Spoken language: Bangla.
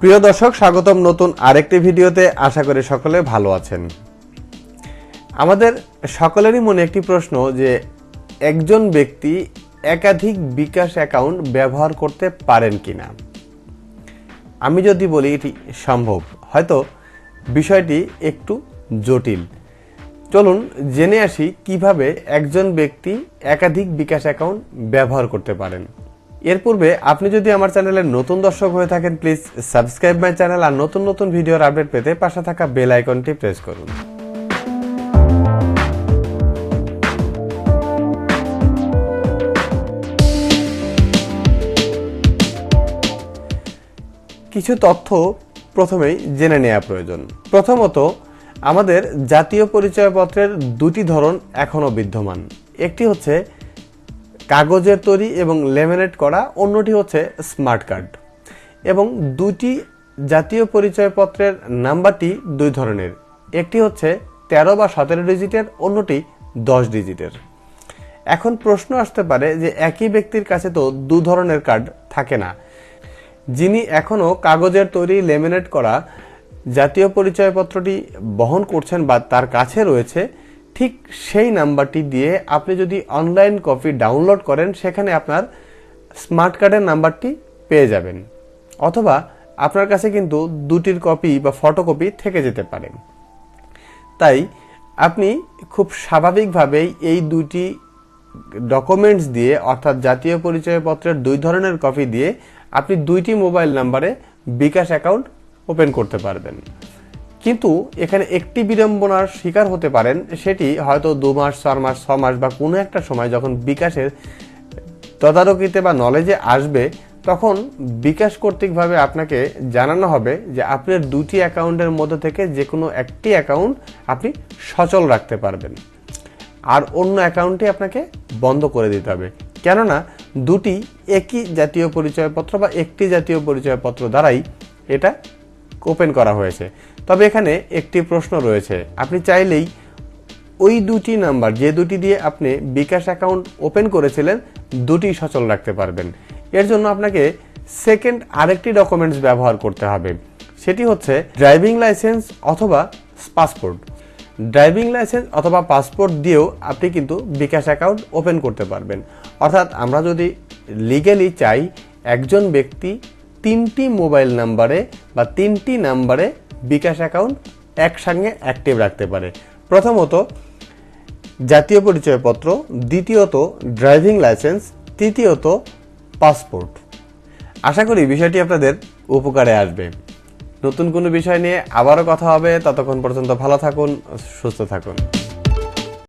প্রিয় দর্শক, স্বাগতম নতুন আরেকটি ভিডিওতে। আশা করি সকলে ভালো আছেন। আমাদের সকলেরই মনে একটি প্রশ্ন যে, একজন ব্যক্তি একাধিক বিকাশ অ্যাকাউন্ট ব্যবহার করতে পারেন কি না আমি যদি বলি, এটি সম্ভব। হয়তো বিষয়টি একটু জটিল। চলুন জেনে আসি কীভাবে একজন ব্যক্তি একাধিক বিকাশ অ্যাকাউন্ট ব্যবহার করতে পারেন। এর পূর্বে আপনি যদি আমার চ্যানেলের নতুন দর্শক হয়ে থাকেন প্লিজ সাবস্ক্রাইব মাই চ্যানেল আর নতুন নতুন ভিডিওর আপডেট পেতে পাশে থাকা বেল আইকনটি প্রেস করুন। কিছু তথ্য প্রথমেই জেনে নেওয়া প্রয়োজন। প্রথমত, আমাদের জাতীয় পরিচয়পত্রের দুটি ধরন এখনও বিদ্যমান। একটি হচ্ছে কাগজের তৈরি এবং লেমিনেট করা, অন্যটি হচ্ছে স্মার্ট কার্ড। এবং দুটি জাতীয় পরিচয়পত্রের নাম্বারটি দুই ধরনের। একটি হচ্ছে তেরো বা সতেরো ডিজিটের, অন্যটি দশ ডিজিটের। এখন প্রশ্ন আসতে পারে যে একই ব্যক্তির কাছে তো দু ধরনের কার্ড থাকে না। যিনি এখনও কাগজের তৈরি, লেমিনেট করা জাতীয় পরিচয়পত্রটি বহন করছেন বা তার কাছে রয়েছে ঠিক সেই নাম্বারটি দিয়ে আপনি যদি অনলাইন কপি ডাউনলোড করেন, সেখানে আপনার স্মার্ট কার্ডের নাম্বারটি পেয়ে যাবেন। অথবা আপনার কাছে কিন্তু দুটির কপি বা ফটোকপি থেকে যেতে পারে। তাই আপনি খুব স্বাভাবিকভাবেই এই দুটি ডকুমেন্টস দিয়ে, অর্থাৎ জাতীয় পরিচয়পত্রের দুই ধরনের কপি দিয়ে, আপনি দুইটি মোবাইল নাম্বারে বিকাশ অ্যাকাউন্ট ওপেন করতে পারবেন। কিন্তু এখানে একটি বিড়ম্বনার শিকার হতে পারেন, সেটি হয়তো দু মাস, চার মাস, ছ মাস বা কোনো একটা সময় যখন বিকাশের তদারকিতে বা নলেজে আসবে, তখন বিকাশ কর্তৃকভাবে আপনাকে জানানো হবে যে আপনার দুটি অ্যাকাউন্টের মধ্যে থেকে যে কোনো একটি অ্যাকাউন্ট আপনি সচল রাখতে পারবেন। আর অন্য অ্যাকাউন্টটি আপনাকে বন্ধ করে দিতে হবে। কেননা দুটি একই জাতীয় পরিচয়পত্র বা একটি জাতীয় পরিচয়পত্র দ্বারাই এটা ওপেন করা হয়েছে। তবে এখানে একটি প্রশ্ন রয়েছে। আপনি চাইলেই ওই দুটি নাম্বার, যে দুটি দিয়ে আপনি বিকাশ অ্যাকাউন্ট ওপেন করেছিলেন, দুটি সচল রাখতে পারবেন। এর জন্য আপনাকে সেকেন্ড আরেকটি ডকুমেন্টস ব্যবহার করতে হবে। সেটি হচ্ছে ড্রাইভিং লাইসেন্স অথবা পাসপোর্ট ড্রাইভিং লাইসেন্স অথবা পাসপোর্ট দিয়েও আপনি কিন্তু বিকাশ অ্যাকাউন্ট ওপেন করতে পারবেন। অর্থাৎ আমরা যদি লিগ্যালি চাই একজন ব্যক্তি তিনটি মোবাইল নাম্বারে বা তিনটি নাম্বারে বিকাশ অ্যাকাউন্ট একসঙ্গে অ্যাক্টিভ রাখতে পারে। প্রথমত, জাতীয় পরিচয়পত্র, দ্বিতীয়ত, ড্রাইভিং লাইসেন্স, তৃতীয়ত, পাসপোর্ট। আশা করি বিষয়টি আপনাদের উপকারে আসবে। নতুন কোনো বিষয় নিয়ে আবারও কথা হবে, ততক্ষণ পর্যন্ত ভালো থাকুন, সুস্থ থাকুন।